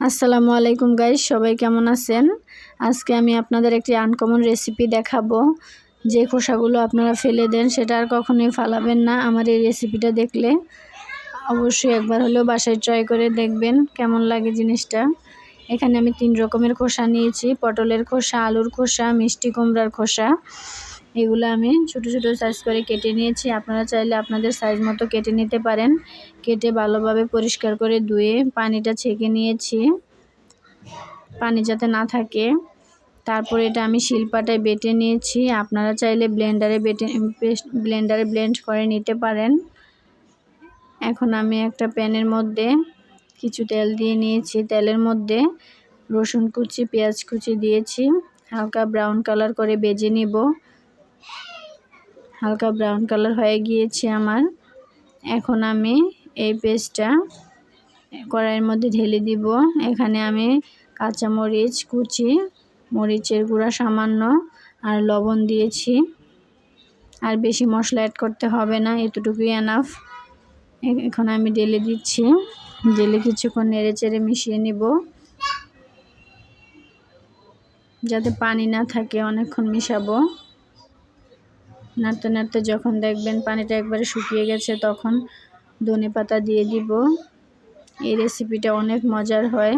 আসসালামু আলাইকুম গাইস সবাই কেমন আছেন? আজকে আমি আপনাদের একটি আনকমন রেসিপি দেখাবো। যে খোসাগুলো আপনারা ফেলে দেন, সেটা আর কখনোই ফালাবেন না। আমার এই রেসিপিটা দেখলে অবশ্যই একবার হলেও বাসায় ট্রাই করে দেখবেন কেমন লাগে জিনিসটা। এখানে আমি তিন রকমের খোসা নিয়েছি। পটলের খোসা, আলুর খোসা, মিষ্টি কুমড়ার খোসা। এগুলো আমি ছোট ছোট সাইজ করে কেটে নিয়েছি। আপনারা চাইলে আপনাদের সাইজ মতো কেটে নিতে পারেন। কেটে ভালোভাবে পরিষ্কার করে ধুয়ে পানিটা ছেঁকে নিয়েছি। পানি যাতে না থাকে। তারপর এটা আমি শিল্পাটায় বেটে নিয়েছি। আপনারা চাইলে ব্লেন্ডারে বেটে ব্লেন্ডারে ব্লেন্ড করে নিতে পারেন। এখন আমি একটা প্যানের মধ্যে কিছু তেল দিয়ে নিয়েছি। তেলের মধ্যে রসুন কুচি, পেঁয়াজ কুচি দিয়েছি। হালকা ব্রাউন কালার করে বেজে নিব। হালকা ব্রাউন কালার হয়ে গিয়েছে আমার। এখন আমি এই পেস্টটা কড়াইয়ের মধ্যে ঢেলে দিব। এখানে আমি কাঁচা মরিচ কুচি, মরিচের গুঁড়া সামান্য আর লবণ দিয়েছি। আর বেশি মশলা অ্যাড করতে হবে না, এতটুকুই এনাফ এখন আমি ঢেলে দিচ্ছি। ঢেলে কিছুক্ষণ নেড়ে চেড়ে মিশিয়ে নিব। যাতে পানি না থাকে, অনেকক্ষণ মিশাবো। নাড়তে নাড়তে যখন দেখবেন পানিটা একবারে শুকিয়ে গেছে, তখন ধনে পাতা দিয়ে দিব। এই রেসিপিটা অনেক মজার হয়।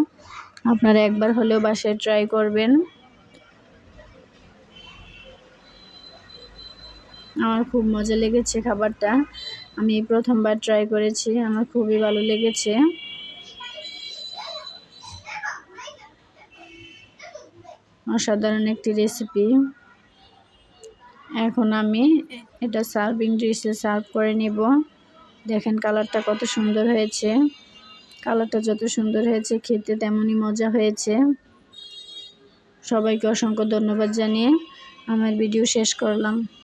আপনারা একবার হলেও বাসায় ট্রাই করবেন। আমার খুব মজা লেগেছে খাবারটা। আমি প্রথমবার ট্রাই করেছি, আমার খুবই ভালো লেগেছে। অসাধারণ একটি রেসিপি এখন আমি এটা সার্ভিং ডিশে সার্ভ করে নিব। দেখেন কালারটা কত সুন্দর হয়েছে। কালারটা যত সুন্দর হয়েছে, খেতে তেমনই মজা হয়েছে। সবাইকে অসংখ্য ধন্যবাদ জানিয়ে আমার ভিডিও শেষ করলাম।